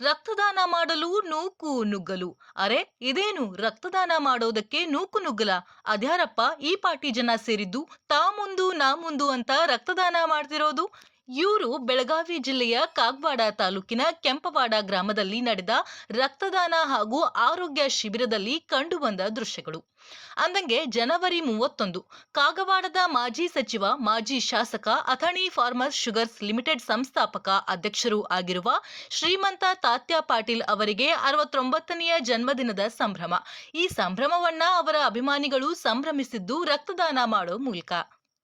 ರಕ್ತದಾನ ಮಾಡಲು ನೂಕು ನುಗ್ಗಲು. ಅರೆ, ಇದೇನು? ರಕ್ತದಾನ ಮಾಡೋದಕ್ಕೆ ನೂಕು ನುಗ್ಗಲ? ಅದ್ಯಾರಪ್ಪ ಈ ಪಾರ್ಟಿ ಜನ ಸೇರಿದ್ದು, ತಾ ಮುಂದು, ನಾ ಮುಂದು ಅಂತ ರಕ್ತದಾನ ಮಾಡ್ತಿರೋದು? ಇವರು ಬೆಳಗಾವಿ ಜಿಲ್ಲೆಯ ಕಾಗವಾಡ ತಾಲೂಕಿನ ಕೆಂಪವಾಡ ಗ್ರಾಮದಲ್ಲಿ ನಡೆದ ರಕ್ತದಾನ ಹಾಗೂ ಆರೋಗ್ಯ ಶಿಬಿರದಲ್ಲಿ ಕಂಡುಬಂದ ದೃಶ್ಯಗಳು. ಅಂದಂಗೆ ಜನವರಿ ಮೂವತ್ತೊಂದು, ಕಾಗವಾಡದ ಮಾಜಿ ಸಚಿವ, ಮಾಜಿ ಶಾಸಕ ಅಥಣಿ ಫಾರ್ಮರ್ಸ್ ಶುಗರ್ಸ್ ಲಿಮಿಟೆಡ್ ಸಂಸ್ಥಾಪಕ ಅಧ್ಯಕ್ಷರೂ ಆಗಿರುವ ಶ್ರೀಮಂತ ತಾತ್ಯ ಪಾಟೀಲ್ ಅವರಿಗೆ ಅರವತ್ತೊಂಬತ್ತನೆಯ ಜನ್ಮದಿನದ ಸಂಭ್ರಮ. ಈ ಸಂಭ್ರಮವನ್ನ ಅವರ ಅಭಿಮಾನಿಗಳು ಸಂಭ್ರಮಿಸಿದ್ದು ರಕ್ತದಾನ ಮಾಡೋ ಮೂಲಕ.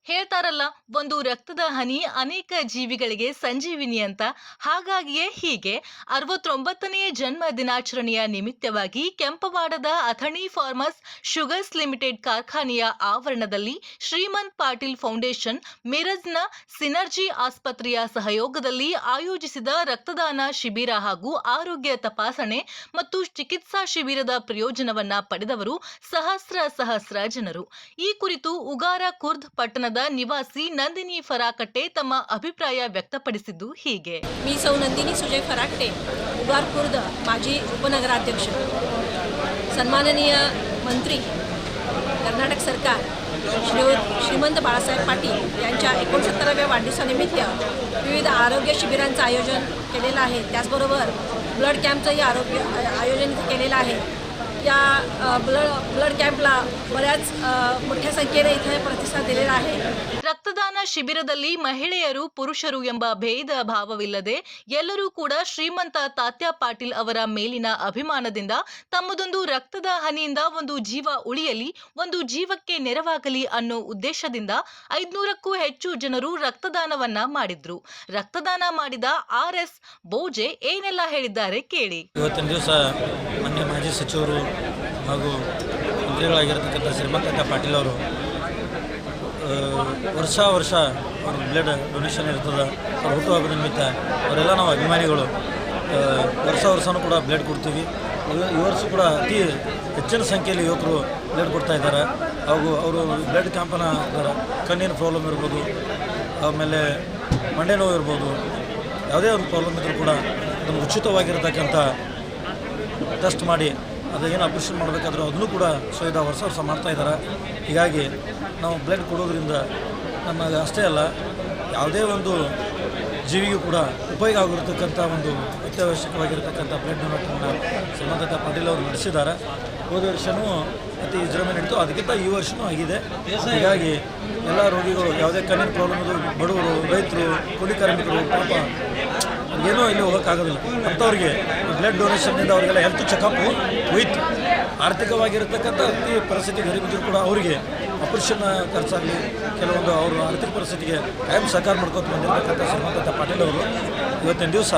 ಹೇಳ್ತಾರಲ್ಲ, ಒಂದು ರಕ್ತದ ಹನಿ ಅನೇಕ ಜೀವಿಗಳಿಗೆ ಸಂಜೀವಿನಿ ಅಂತ. ಹಾಗಾಗಿಯೇ ಹೀಗೆ ಅರವತ್ತೊಂಬತ್ತನೆಯ ಜನ್ಮ ದಿನಾಚರಣೆಯ ನಿಮಿತ್ತವಾಗಿ ಕೆಂಪವಾಡದ ಅಥಣಿ ಫಾರ್ಮರ್ಸ್ ಶುಗರ್ಸ್ ಲಿಮಿಟೆಡ್ ಕಾರ್ಖಾನೆಯ ಆವರಣದಲ್ಲಿ ಶ್ರೀಮಂತ್ ಪಾಟೀಲ್ ಫೌಂಡೇಶನ್ ಮಿರಜ್ನ ಸಿನರ್ಜಿ ಆಸ್ಪತ್ರೆಯ ಸಹಯೋಗದಲ್ಲಿ ಆಯೋಜಿಸಿದ ರಕ್ತದಾನ ಶಿಬಿರ ಹಾಗೂ ಆರೋಗ್ಯ ತಪಾಸಣೆ ಮತ್ತು ಚಿಕಿತ್ಸಾ ಶಿಬಿರದ ಪ್ರಯೋಜನವನ್ನ ಪಡೆದವರು ಸಹಸ್ರ ಸಹಸ್ರ ಜನರು. ಈ ಕುರಿತು ಉಗಾರ ಕುರ್ದ್ ಪಟ್ಟಣದ ನಿವಾಸಿ ನಂದಿನಿ ಫರಾಕಟ್ಟೆ ತಮ್ಮ ಅಭಿಪ್ರಾಯ ವ್ಯಕ್ತಪಡಿಸಿದ್ದು ಹೀಗೆ मी सौ नंदिनी सुजय फराकटे उगार खुर्द माजी उपनगराध्यक्ष सन्माननीय मंत्री कर्नाटक सरकार श्री श्रीमंत बाळासाहेब पाटील यांच्या एकोणसत्तराव्या वाढदिवसानिमित्त विविध आरोग्य शिबिरांचं आयोजन केलेलं आहे त्याचबरोबर ब्लड कॅम्पचंही आरोग्य आयोजन केलेलं आहे या अ, ब्लड ब्लड कॅम्पला बऱ्याच अ, मोठ्या संख्येने इथे प्रतिसाद दिलेला आहे ರಕ್ತದಾನ ಶಿಬಿರದಲ್ಲಿ ಮಹಿಳೆಯರು ಪುರುಷರು ಎಂಬ ಭೇದ ಭಾವವಿಲ್ಲದೆ ಎಲ್ಲರೂ ಕೂಡ ಶ್ರೀಮಂತ ತಾತ್ಯ ಪಾಟೀಲ್ ಅವರ ಮೇಲಿನ ಅಭಿಮಾನದಿಂದ ತಮ್ಮದೊಂದು ರಕ್ತದ ಹನಿಯಿಂದ ಒಂದು ಜೀವ ಉಳಿಯಲಿ ಒಂದು ಜೀವಕ್ಕೆ ನೆರವಾಗಲಿ ಅನ್ನೋ ಉದ್ದೇಶದಿಂದ ಐದ್ನೂರಕ್ಕೂ ಹೆಚ್ಚು ಜನರು ರಕ್ತದಾನವನ್ನ ಮಾಡಿದ್ರು ರಕ್ತದಾನ ಮಾಡಿದ ಆರ್ ಎಸ್ ಬೋಜೆ ಏನೆಲ್ಲ ಹೇಳಿದ್ದಾರೆ ಕೇಳಿ ಇವತ್ತಿನ ದಿವಸ ಮೊನ್ನೆ ಮಾಜಿ ಸಚಿವರು ಹಾಗೂ ಮಂತ್ರಿಗಳಾಗಿರ್ತಕ್ಕಂಥ ಶ್ರೀಮಂತ ಪಾಟೀಲ್ ಅವರು ವರ್ಷ ವರ್ಷ ಅವ್ರ ಬ್ಲಡ್ ಡೊನೇಷನ್ ಇರ್ತದೆ, ಅವ್ರ ಹುಟ್ಟುಹಬ್ಬದ ನಿಮಿತ್ತ ಅವರೆಲ್ಲ ನಾವು ಅಭಿಮಾನಿಗಳು ವರ್ಷ ವರ್ಷವೂ ಕೂಡ ಬ್ಲಡ್ ಕೊಡ್ತೀವಿ. ಈ- ವರ್ಷ ಕೂಡ ಅತಿ ಹೆಚ್ಚಿನ ಸಂಖ್ಯೆಯಲ್ಲಿ ಯುವಕರು ಬ್ಲಡ್ ಕೊಡ್ತಾ ಇದ್ದಾರೆ. ಹಾಗೂ ಅವರು ಬ್ಲಡ್ ಕ್ಯಾಂಪನ ಇದ್ದಾರೆ. ಕಣ್ಣಿನ ಪ್ರಾಬ್ಲಮ್ ಇರ್ಬೋದು, ಆಮೇಲೆ ಮಂಡೆ ನೋವು ಇರ್ಬೋದು, ಯಾವುದೇ ಒಂದು ಪ್ರಾಬ್ಲಮ್ ಇದ್ದರೂ ಕೂಡ ನಮ್ಗೆ ಉಚಿತವಾಗಿರ್ತಕ್ಕಂಥ ಟೆಸ್ಟ್ ಮಾಡಿ ಅದು ಏನು ಆಪ್ರೇಷನ್ ಮಾಡಬೇಕಾದ್ರೂ ಅದನ್ನು ಕೂಡ ಸೈದ ವರ್ಷ ವರ್ಷ ಮಾಡ್ತಾ ಇದ್ದಾರೆ. ಹೀಗಾಗಿ ನಾವು ಬ್ಲಡ್ ಕೊಡೋದ್ರಿಂದ ನಮಗೆ ಅಷ್ಟೇ ಅಲ್ಲ, ಯಾವುದೇ ಒಂದು ಜೀವಿಗೂ ಕೂಡ ಉಪಯೋಗ ಆಗಿರ್ತಕ್ಕಂಥ ಒಂದು ಅತ್ಯವಶ್ಯಕವಾಗಿರ್ತಕ್ಕಂಥ ಬ್ಲಡ್ ಡೊನೇಟನ್ನು ಸಂಬಂಧಿತ ಪಾಟೀಲ್ ಅವರು ನಡೆಸಿದ್ದಾರೆ. ಹೋದ ವರ್ಷವೂ ಅತಿ ವಿಜೃಂಭಣೆ ನಡೀತು, ಅದಕ್ಕಿಂತ ಈ ವರ್ಷವೂ ಆಗಿದೆ. ಹೀಗಾಗಿ ಎಲ್ಲ ರೋಗಿಗಳು, ಯಾವುದೇ ಕಣ್ಣಿನ ಪ್ರಾಬ್ಲಮ್ ಬಡವರು, ರೈತರು, ಕೂಲಿ ಕಾರ್ಮಿಕರು, ಪಾಪ ಏನೋ ಇಲ್ಲಿ ಹೋಗೋಕ್ಕಾಗೋದಿಲ್ಲ. ಅಂಥವ್ರಿಗೆ ಬ್ಲಡ್ ಡೊನೇಷನ್ನಿಂದ ಅವರಿಗೆಲ್ಲ ಹೆಲ್ತ್ ಚೆಕಪ್ಪು ವಿತ್ ಆರ್ಥಿಕವಾಗಿರತಕ್ಕಂಥ ಅತಿ ಪರಿಸ್ಥಿತಿ ಗರಿಬಿದ್ರು ಕೂಡ ಅವರಿಗೆ ಆಪರೇಷನ್ ಖರ್ಚಾಗಲಿ, ಕೆಲವೊಂದು ಅವರು ಆರ್ಥಿಕ ಪರಿಸ್ಥಿತಿಗೆ ಕಾಯಂ ಸಹಕಾರ ಮಾಡ್ಕೊತ ಬಂದಿರತಕ್ಕಂಥ ಶ್ರೀಮಂತ ಪಾಟೀಲ್ ಅವರು. ಇವತ್ತಿನ ದಿವಸ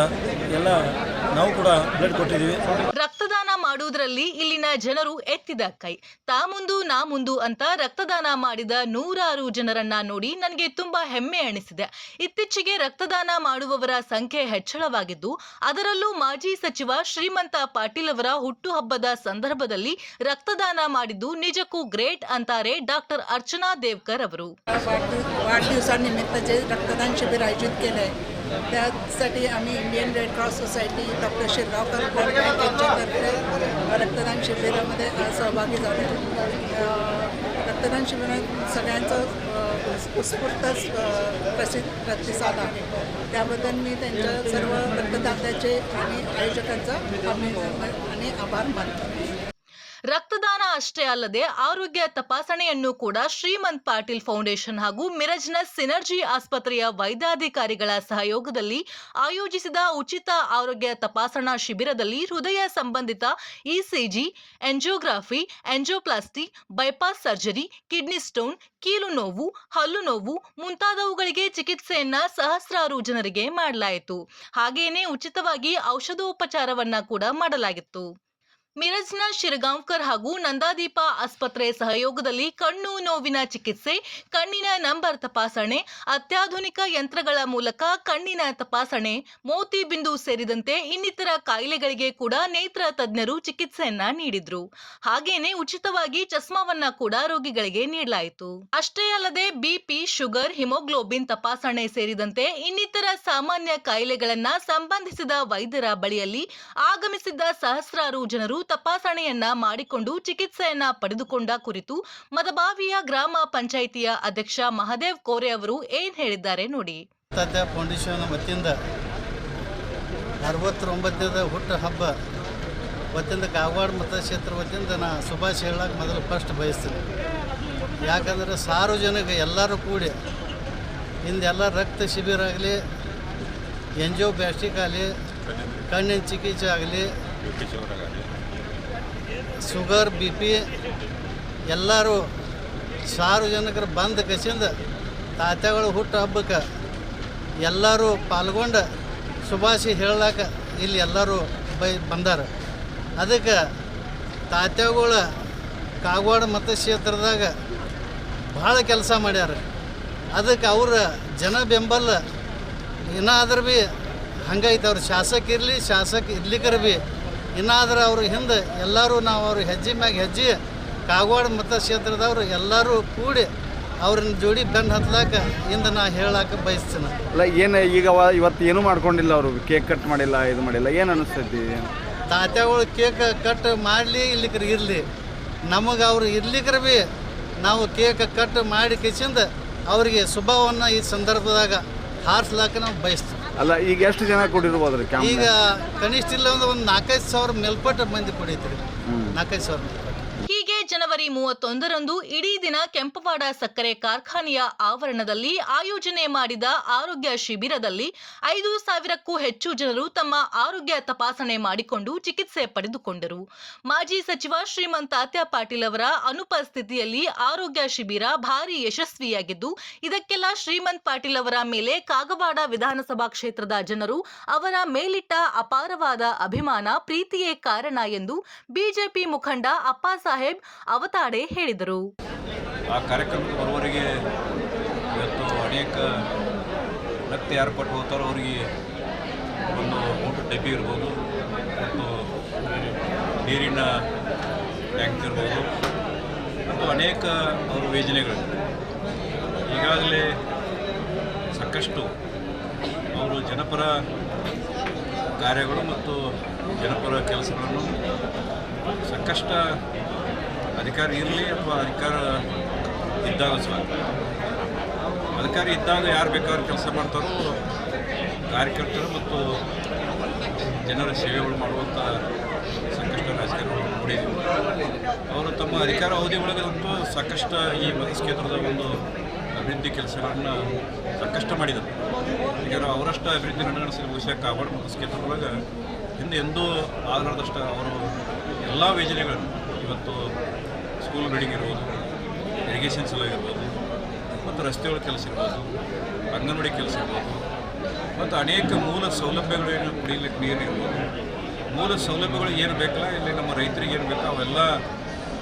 ಎಲ್ಲ ನಾವು ಕೂಡ ಬ್ಲಡ್ ಕೊಟ್ಟಿದ್ದೀವಿ. ಮಾಡುವುದರಲ್ಲಿ ಇಲ್ಲಿನ ಜನರು ಎತ್ತಿದ ಕೈ ತಾ ಮುಂದು ನಾ ಮುಂದು ಅಂತ ರಕ್ತದಾನ ಮಾಡಿದ ನೂರಾರು ಜನರನ್ನ ನೋಡಿ ನನಗೆ ತುಂಬಾ ಹೆಮ್ಮೆ ಅನಿಸಿದೆ ಇತ್ತೀಚೆಗೆ ರಕ್ತದಾನ ಮಾಡುವವರ ಸಂಖ್ಯೆ ಹೆಚ್ಚಳವಾಗಿದ್ದು ಅದರಲ್ಲೂ ಮಾಜಿ ಸಚಿವ ಶ್ರೀಮಂತ ಪಾಟೀಲ್ ಅವರ ಹುಟ್ಟುಹಬ್ಬದ ಸಂದರ್ಭದಲ್ಲಿ ರಕ್ತದಾನ ಮಾಡಿದ್ದು ನಿಜಕ್ಕೂ ಗ್ರೇಟ್ ಅಂತಾರೆ ಡಾಕ್ಟರ್ ಅರ್ಚನಾ ದೇವ್ಕರ್ ಅವರು वाढदिव वाढदिवसानिमित्त जे रक्तदान शिबिर आयोजित केलं आहे त्यासाठी आम्ही Indian red cross society doctor Shirgaonkar blood bank यांच्यातर्फे रक्तदान शिबिरामध्ये सहभागी झाले. रक्तदान शिबिरात सगळ्यांचं उत्स्फूर्तच प्रसिद्ध प्रतिसाद आहे. त्याबद्दल मी त्यांच्या सर्व रक्तदात्याचे आणि आयोजकांचा आणि आभार मानतो. रक्त ಅಷ್ಟೇ ಅಲ್ಲದೆ ಆರೋಗ್ಯ ತಪಾಸಣೆಯನ್ನು ಕೂಡ ಶ್ರೀಮಂತ್ ಪಾಟೀಲ್ ಫೌಂಡೇಶನ್ ಹಾಗೂ ಮಿರಜ್ನ ಸಿನರ್ಜಿ ಆಸ್ಪತ್ರೆಯ ವೈದ್ಯಾಧಿಕಾರಿಗಳ ಸಹಯೋಗದಲ್ಲಿ ಆಯೋಜಿಸಿದ ಉಚಿತ ಆರೋಗ್ಯ ತಪಾಸಣಾ ಶಿಬಿರದಲ್ಲಿ ಹೃದಯ ಸಂಬಂಧಿತ ECG, angiography, angioplasty, bypass surgery, kidney stone, ಕೀಲು ನೋವು, ಹಲ್ಲು ನೋವು ಮುಂತಾದವುಗಳಿಗೆ ಚಿಕಿತ್ಸೆಯನ್ನ ಸಹಸ್ರಾರು ಜನರಿಗೆ ಮಾಡಲಾಯಿತು. ಹಾಗೆಯೇ ಉಚಿತವಾಗಿ ಔಷಧೋಪಚಾರವನ್ನ ಕೂಡ ಮಾಡಲಾಗಿತ್ತು. ಮಿರಜ್ನ ಶಿರಗಾಂವ್ಕರ್ ಹಾಗೂ ನಂದಾದೀಪ ಆಸ್ಪತ್ರೆ ಸಹಯೋಗದಲ್ಲಿ ಕಣ್ಣು ನೋವಿನ ಚಿಕಿತ್ಸೆ, ಕಣ್ಣಿನ ನಂಬರ್ ತಪಾಸಣೆ, ಅತ್ಯಾಧುನಿಕ ಯಂತ್ರಗಳ ಮೂಲಕ ಕಣ್ಣಿನ ತಪಾಸಣೆ, ಮೋತಿ ಸೇರಿದಂತೆ ಇನ್ನಿತರ ಕಾಯಿಲೆಗಳಿಗೆ ಕೂಡ ನೇತ್ರ ತಜ್ಞರು ಚಿಕಿತ್ಸೆಯನ್ನ ನೀಡಿದ್ರು. ಹಾಗೇನೆ ಉಚಿತವಾಗಿ ಚಸ್ಮಾವನ್ನ ಕೂಡ ರೋಗಿಗಳಿಗೆ ನೀಡಲಾಯಿತು. ಅಷ್ಟೇ ಅಲ್ಲದೆ ಬಿಪಿ, ಶುಗರ್, ಹಿಮೋಗ್ಲೋಬಿನ್ ತಪಾಸಣೆ ಸೇರಿದಂತೆ ಇನ್ನಿತರ ಸಾಮಾನ್ಯ ಕಾಯಿಲೆಗಳನ್ನ ಸಂಬಂಧಿಸಿದ ವೈದ್ಯರ ಬಳಿಯಲ್ಲಿ ಆಗಮಿಸಿದ್ದ ಸಹಸ್ರಾರು ಜನರು ತಪಾಸಣೆಯನ್ನ ಮಾಡಿಕೊಂಡು ಚಿಕಿತ್ಸೆಯನ್ನ ಪಡೆದುಕೊಂಡ ಕುರಿತು ಮದಬಾವಿಯ ಗ್ರಾಮ ಪಂಚಾಯಿತಿಯ ಅಧ್ಯಕ್ಷ ಮಹದೇವ್ ಕೋರೆ ಅವರು ಏನ್ ಹೇಳಿದ್ದಾರೆ ನೋಡಿ. ಫೌಂಡೇಶನ್ ವತಿಯಿಂದ ಅರವತ್ತೊಂಬತ್ತಿನ ಹುಟ್ಟು ಹಬ್ಬ ವತಿಯಿಂದ ಕಾಗವಾಡ ಮತಕ್ಷೇತ್ರ ವತಿಯಿಂದ ನಾ ಶುಭಾಶಯ ಹೇಳಕ್ಕೆ ಮೊದಲು ಫಸ್ಟ್ ಬಯಸ್ತೀನಿ. ಯಾಕಂದರೆ ಸಾರ್ವಜನಿಕ ಎಲ್ಲರೂ ಕೂಡಿ ಹಿಂದೆಲ್ಲ ರಕ್ತ ಶಿಬಿರ ಆಗಲಿ ಎಂಜೋ ಬ್ಯಾಸ್ಟಿಕ್ ಆಗಲಿ, ಕಣ್ಣಿನ ಚಿಕಿತ್ಸೆ ಆಗಲಿ ಶುಗರ್, ಬಿ ಪಿ ಎಲ್ಲರೂ ಸಾರ್ವಜನಿಕರು ಬಂದ ಕಸಿಂದ ತಾತ್ಯಾಗಳು ಹುಟ್ಟು ಹಬ್ಬಕ್ಕೆ ಎಲ್ಲರೂ ಪಾಲ್ಗೊಂಡು ಶುಭಾಶಯ ಹೇಳಕ್ಕೆ ಇಲ್ಲಿ ಎಲ್ಲರೂ ಬೈ ಬಂದಾರ. ಅದಕ್ಕೆ ತಾತ್ಯಾಗಳ ಕಾಗವಾಡ ಮತಕ್ಷೇತ್ರದಾಗ ಭಾಳ ಕೆಲಸ ಮಾಡ್ಯಾರ. ಅದಕ್ಕೆ ಅವ್ರ ಜನ ಬೆಂಬಲ ಇನ್ನಾದ್ರೂ ಭೀ ಹಂಗೈತೆ ಅವ್ರು ಶಾಸಕ ಇರಲಿ, ಶಾಸಕ ಇರ್ಲಿಕ್ಕರ ಭೀ ಇನ್ನಾದ್ರೆ ಅವ್ರ ಹಿಂದೆ ಎಲ್ಲರೂ ನಾವು ಅವ್ರ ಹೆಜ್ಜೆ ಮ್ಯಾಗ ಹೆಜ್ಜೆ ಕಾಗವಾಡ ಮತಕ್ಷೇತ್ರದವ್ರು ಎಲ್ಲರೂ ಕೂಡಿ ಅವ್ರನ್ನ ಜೋಡಿ ಬೆನ್ನು ಹತ್ಲಾಕ ಇಂದ ನಾ ಹೇಳಕ್ಕೆ ಬಯಸ್ತೀನಿ. ಅಲ್ಲ ಏನು ಈಗ ಇವತ್ತು ಏನೂ ಮಾಡ್ಕೊಂಡಿಲ್ಲ ಅವರು? ಕೇಕ್ ಕಟ್ ಮಾಡಿಲ್ಲ ಇದು ಮಾಡಿಲ್ಲ ಏನು ಅನಿಸ್ತೈತಿ? ತಾತ್ಯಾಗಳು ಕೇಕ್ ಕಟ್ ಮಾಡಲಿ ಇರ್ಲಿಕ್ರ ಇರಲಿ. ನಮಗೆ ಅವರು ಇರ್ಲಿಕ್ರ ಭೀ ನಾವು ಕೇಕ್ ಕಟ್ ಮಾಡಿ ಕಿಸಿಂದ ಅವರಿಗೆ ಸ್ವಭಾವವನ್ನು ಈ ಸಂದರ್ಭದಾಗ ಹಾರಿಸ್ಲಾಕ ನಾವು ಬಯಸ್ತೀವಿ. ಅಲ್ಲ ಈಗ ಎಷ್ಟು ಜನ ಕೊಡಿರ್ಬೋದ್ರಿ ಕ್ಯಾಂಪ್ ಈಗ ಕನಿಷ್ಠ ಇಲ್ಲ ಅಂದ್ರೆ ಒಂದು ನಾಲ್ಕೈದು ಸಾವಿರ ಮೇಲ್ಪಟ್ಟ ಮಂದಿ ಕೊಡೈತ್ರಿ ನಾಲ್ಕೈದು ಸಾವಿರ ಜನವರಿ ಮೂವತ್ತೊಂದರಂದು ಇಡೀ ದಿನ ಕೆಂಪವಾಡ ಸಕ್ಕರೆ ಕಾರ್ಖಾನೆಯ ಆವರಣದಲ್ಲಿ ಆಯೋಜನೆ ಮಾಡಿದ ಆರೋಗ್ಯ ಶಿಬಿರದಲ್ಲಿ ಐದು ಸಾವಿರಕ್ಕೂ ಹೆಚ್ಚು ಜನರು ತಮ್ಮ ಆರೋಗ್ಯ ತಪಾಸಣೆ ಮಾಡಿಕೊಂಡು ಚಿಕಿತ್ಸೆ ಪಡೆದುಕೊಂಡರು. ಮಾಜಿ ಸಚಿವ ಶ್ರೀಮಂತ ಪಾಟೀಲ್ ಅವರ ಅನುಪಸ್ಥಿತಿಯಲ್ಲಿ ಆರೋಗ್ಯ ಶಿಬಿರ ಭಾರಿ ಯಶಸ್ವಿಯಾಗಿದ್ದು, ಇದಕ್ಕೆಲ್ಲ ಶ್ರೀಮಂತ್ ಪಾಟೀಲ್ ಅವರ ಮೇಲೆ ಕಾಗವಾಡ ವಿಧಾನಸಭಾ ಕ್ಷೇತ್ರದ ಜನರು ಅವರ ಮೇಲಿಟ್ಟ ಅಪಾರವಾದ ಅಭಿಮಾನ, ಪ್ರೀತಿಯೇ ಕಾರಣ ಎಂದು ಬಿಜೆಪಿ ಮುಖಂಡ ಅಪ್ಪಾಸಾಹೇಬ್ ಅವತಾಡೆ ಹೇಳಿದರು. ಆ ಕಾರ್ಯಕ್ರಮಕ್ಕೆ ಬರುವವರಿಗೆ ಇವತ್ತು ಅನೇಕ ವ್ಯಕ್ತಿ ಯಾರು ಕೊಟ್ಟು ಹೋಗ್ತಾರೋ ಅವರಿಗೆ ಒಂದು ಊಟದ ಡಬ್ಬಿ ಇರ್ಬೋದು, ಮತ್ತು ನೀರಿನ ಟ್ಯಾಂಕ್ ಇರ್ಬೋದು, ಮತ್ತು ಅನೇಕ ಅವರ ಯೋಜನೆಗಳು ಈಗಾಗಲೇ ಸಾಕಷ್ಟು ಅವರು ಜನಪರ ಕಾರ್ಯಗಳು ಮತ್ತು ಜನಪರ ಕೆಲಸಗಳನ್ನು ಸಾಕಷ್ಟು ಅಧಿಕಾರ ಇರಲಿ ಅಥವಾ ಅಧಿಕಾರ ಇದ್ದಾಗ ಸಾಕು? ಅಧಿಕಾರ ಇದ್ದಾಗ ಯಾರು ಬೇಕಾದ್ರೂ ಕೆಲಸ ಮಾಡ್ತಾರೋ ಕಾರ್ಯಕರ್ತರು ಮತ್ತು ಜನರ ಸೇವೆಗಳು ಮಾಡುವಂಥ ಸಾಕಷ್ಟು ರಾಜಕೀಯಗಳು ನೋಡಿದ್ದೀವಿ ಅವರು ತಮ್ಮ ಅಧಿಕಾರ ಅವಧಿ ಒಳಗಂತೂ ಸಾಕಷ್ಟು ಈ ಮತಕ್ಷೇತ್ರದ ಒಂದು ಅಭಿವೃದ್ಧಿ ಕೆಲಸಗಳನ್ನು ಸಾಕಷ್ಟು ಮಾಡಿದರು. ಈಗ ಅವರಷ್ಟು ಅಭಿವೃದ್ಧಿ ನಡೆಸಿದ ವಿಷಯ ಕಾಗವಾಡ ಮತಕ್ಷೇತ್ರದೊಳಗೆ ಹಿಂದೆ ಎಂದೂ ಆಗಲಾರ್ದಷ್ಟು ಅವರು ಎಲ್ಲ ಯೋಜನೆಗಳನ್ನು ಇವತ್ತು ಸ್ಕೂಲ್ ಬಿಲ್ಡಿಂಗ್ ಇರ್ಬೋದು ಇರಿಗೇಷನ್ ಸಲುವಾಗಿ ಇರ್ಬೋದು, ಮತ್ತು ರಸ್ತೆಗಳ ಕೆಲಸ ಇರ್ಬೋದು, ಅಂಗನವಾಡಿ ಕೆಲಸ ಇರ್ಬೋದು, ಮತ್ತು ಅನೇಕ ಮೂಲ ಸೌಲಭ್ಯಗಳು ಏನು ಕುಡಿಲಿಕ್ಕೆ ನೀರು ಇರ್ಬೋದು. ಮೂಲ ಸೌಲಭ್ಯಗಳು ಏನು ಬೇಕಲ್ಲ, ಇಲ್ಲಿ ನಮ್ಮ ರೈತರಿಗೆ ಏನು ಬೇಕೋ ಅವೆಲ್ಲ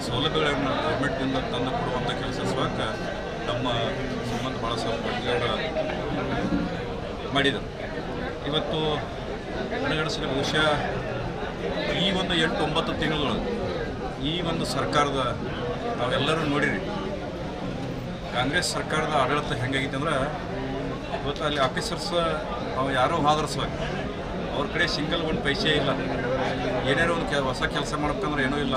ಸೌಲಭ್ಯಗಳನ್ನು ಗೌರ್ಮೆಂಟ್ನಿಂದ ತಂದು ಕೊಡುವಂಥ ಕೆಲಸ ಸಹ ನಮ್ಮ ಸಂಬಂಧ ಭಾಳ ಸೌಲಭ್ಯಗಳ ಮಾಡಿದರು. ಇವತ್ತು ಕಡೆಗಣಿಸಿದ ಬಹುಶಃ ಈ ಒಂದು ಎಂಟು ಒಂಬತ್ತು ತಿಂಗಳು ಈ ಒಂದು ಸರ್ಕಾರದ ನಾವೆಲ್ಲರೂ ನೋಡಿರಿ ಕಾಂಗ್ರೆಸ್ ಸರ್ಕಾರದ ಆಡಳಿತ ಹೆಂಗಾಗಿತ್ತು ಅಂದ್ರೆ ಇವತ್ತು ಅಲ್ಲಿ ಆಫೀಸರ್ಸ್ ನಾವು ಯಾರೂ ಹಾದರ್ಸ್ಬೇಕು ಅವ್ರ ಕಡೆ ಸಿಂಗಲ್ ಒಂದು ಪೈಸೆ ಇಲ್ಲ. ಏನಾರು ಒಂದು ಕೆಲಸ ಮಾಡ್ಬೇಕಂದ್ರೆ ಏನೂ ಇಲ್ಲ.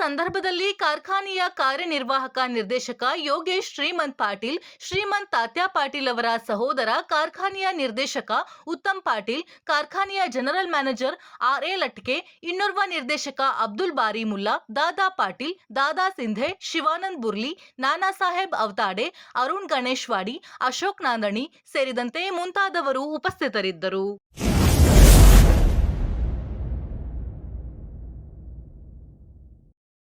ಸಂದರ್ಭದಲ್ಲಿ ಕಾರ್ಖಾನೆಯ ಕಾರ್ಯನಿರ್ವಾಹಕ ನಿರ್ದೇಶಕ ಯೋಗೇಶ್ ಶ್ರೀಮಂತ್ ಪಾಟೀಲ್, ಶ್ರೀಮಂತ್ ತಾತ್ಯಾ ಪಾಟೀಲ್ ಅವರ ಸಹೋದರ ಕಾರ್ಖಾನೆಯ ನಿರ್ದೇಶಕ ಉತ್ತಮ್ ಪಾಟೀಲ್, ಕಾರ್ಖಾನೆಯ general manager R A Latke, ಇನ್ನೋರ್ವ ನಿರ್ದೇಶಕ ಅಬ್ದುಲ್ ಬಾರಿ ಮುಲ್ಲಾ, ದಾದಾ ಪಾಟೀಲ್, ದಾದಾ ಸಿಂಧೆ, ಶಿವಾನಂದ್ ಬುರ್ಲಿ, ನಾನಾ ಸಾಹೇಬ್ ಅವತಾಡೆ ಅರುಣ್ ಗಣೇಶ್ವಾಡಿ, ಅಶೋಕ್ ನಾಂದಣಿ ಸೇರಿದಂತೆ ಮುಂತಾದವರು ಉಪಸ್ಥಿತರಿದ್ದರು.